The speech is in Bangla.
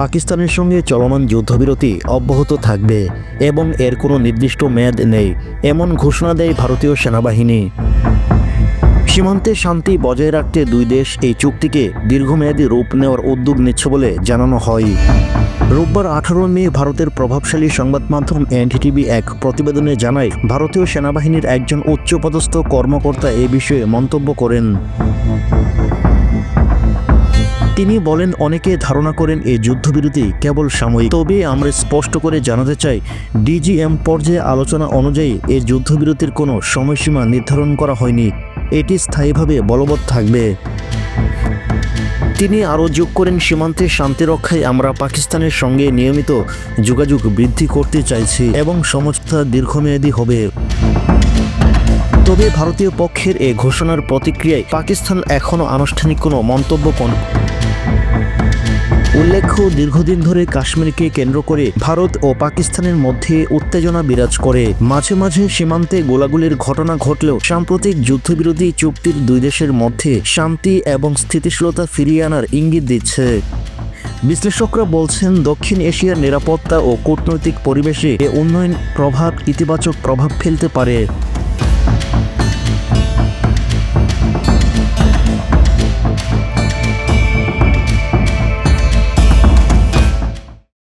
পাকিস্তানের সঙ্গে চলমান যুদ্ধবিরতি অব্যাহত থাকবে এবং এর কোনো নির্দিষ্ট মেয়াদ নেই, এমন ঘোষণা দেয় ভারতীয় সেনাবাহিনী। সীমান্তে শান্তি বজায় রাখতে দুই দেশ এই চুক্তিকে দীর্ঘমেয়াদী রূপ নেওয়ার উদ্যোগ নিচ্ছে বলে জানানো হয়। রোববার আঠারো মে ভারতের প্রভাবশালী সংবাদ মাধ্যম এনডিটিভি এক প্রতিবেদনে জানায়, ভারতীয় সেনাবাহিনীর একজন উচ্চপদস্থ কর্মকর্তা এ বিষয়ে মন্তব্য করেন। তিনি বলেন, অনেকে ধারণা করেন এই যুদ্ধবিরতি কেবল সাময়িক। তবে আমরা স্পষ্ট করে জানাতে চাই, ডিজিএম পর্যায়ে আলোচনা অনুযায়ী এই যুদ্ধবিরতির কোনো সময়সীমা নির্ধারণ করা হয়নি। এটি স্থায়ীভাবে বলবৎ থাকবে। তিনি আরও যোগ করেন, সীমান্তে শান্তি রক্ষায় আমরা পাকিস্তানের সঙ্গে নিয়মিত যোগাযোগ বৃদ্ধি করতে চাইছি এবং সমঝোতা দীর্ঘমেয়াদী হবে। তবে ভারতীয় পক্ষের এ ঘোষণার প্রতিক্রিয়ায় পাকিস্তান এখনও আনুষ্ঠানিক কোনো মন্তব্য কোন উল্লেখ্য, দীর্ঘদিন ধরে কাশ্মীরকে কেন্দ্র করে ভারত ও পাকিস্তানের মধ্যে উত্তেজনা বিরাজ করে। মাঝে মাঝে সীমান্তে গোলাগুলির ঘটনা ঘটলেও সাম্প্রতিক যুদ্ধবিরোধী চুক্তির দুই দেশের মধ্যে শান্তি এবং স্থিতিশীলতা ফিরিয়ে আনার ইঙ্গিত দিচ্ছে। বিশ্লেষকরা বলছেন, দক্ষিণ এশিয়ার নিরাপত্তা ও কূটনৈতিক পরিবেশে এ উন্নয়ন প্রভাব ইতিবাচক প্রভাব ফেলতে পারে।